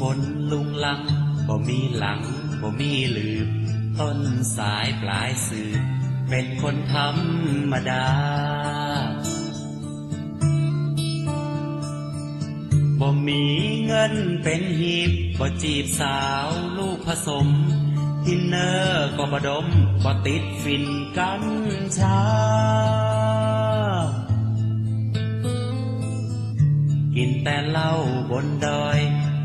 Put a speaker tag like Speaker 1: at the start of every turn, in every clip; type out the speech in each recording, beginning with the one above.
Speaker 1: คนลุงลังบ่มีหลังบ่มีลืมต้นสายปลายสืบเป็นคนธรรมดาบ่มีเงินเป็นหีบบ่จีบสาวลูกผสมทินเนอร์ก็บดมบ่ติดฟินกัญชา กินแต่เหล้าบนดอย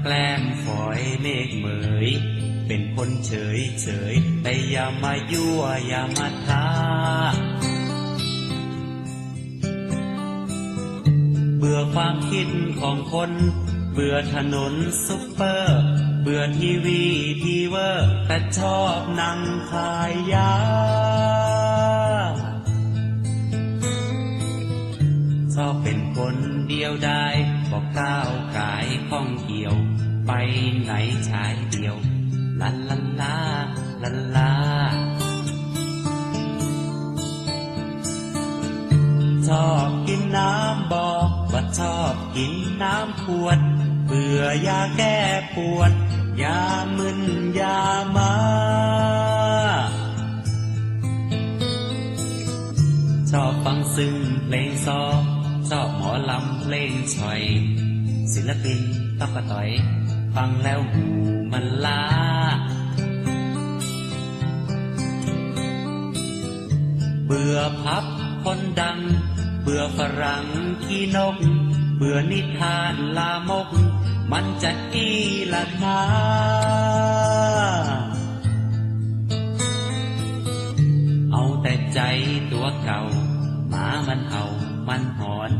Speaker 1: แกล้มฝอยเมฆเหมย เป็นคนเฉยเฉยแต่อย่ามายั่วอย่ามาท้าเบื่อความคิดของคน เบื่อถนนซุปเปอร์ เบื่อทีวีทีเวอร์ แต่ชอบนั่งขายยา ชอบเป็นคนเดียวได้บอกก้าวกายข้องเกี่ยว ไปไหนชายเดียวลันลันลาลันลาชอบกินน้ำบอกว่าชอบกินน้ำขวดเบื่อยาแก้ปวดยามึนยามาชอบฟังซึ้งเพลงซอ ชอบหมอลำเพลงชอย ศิลปินตักกะต่อย ฟังแล้วหูมันล้าเบื่อพับคนดัง เบื่อฝรั่งขี้นก เบื่อนิทานลามก มันจะอีละนาเอาแต่ใจตัวเก่า หมามันเห่า มันหอน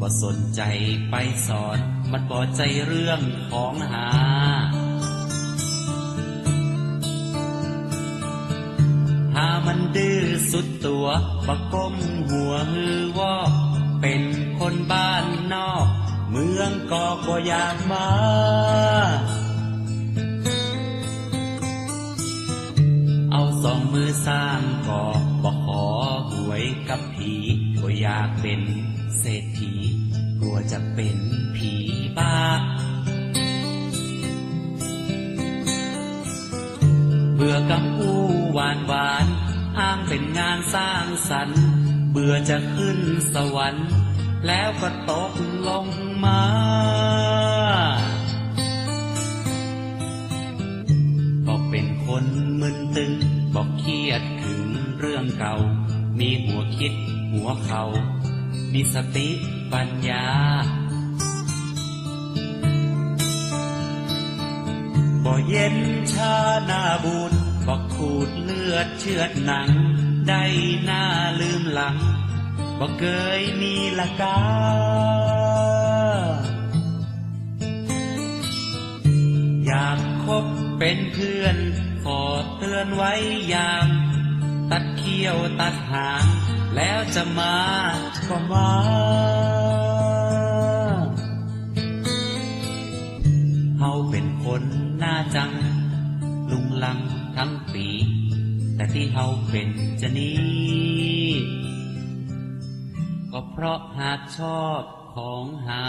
Speaker 1: บ่สนใจไปสอน มันบ่ใจเรื่องของหาถ้ามันดื้อสุดตัวบะก้มหัวฮือวอกเป็นคนบ้านนอก เมืองก็บ่อยากมาเอาสองมือสร้างก็บอกขอหวยกับผี อยากเป็นเศรษฐี กลัวจะเป็นผีบ้า เบื่อกับอู้หวานหวาน อ้างเป็นงานสร้างสรรค์ เบื่อจะขึ้นสวรรค์ แล้วก็ตกลงมา บอกเป็นคนมึนตึง บอกเครียดถึงเรื่องเก่า มีหัวคิดหัวเขา มีสติปัญญา บ่เย็นชาหน้าบูดบอกขูดเลือดเชือดหนัง ได้หน้าลืมหลังบอกเคยมีละกาอยากคบเป็นเพื่อน ขอเตือนไว้ยาม ตัดเขี้ยวตัดหาง แล้วจะมาก็มา เฮาเป็นคนหน้าจัง ลุงลังทั้งปี แต่ที่เฮาเป็นจะนี้ ก็เพราะหากชอบของหา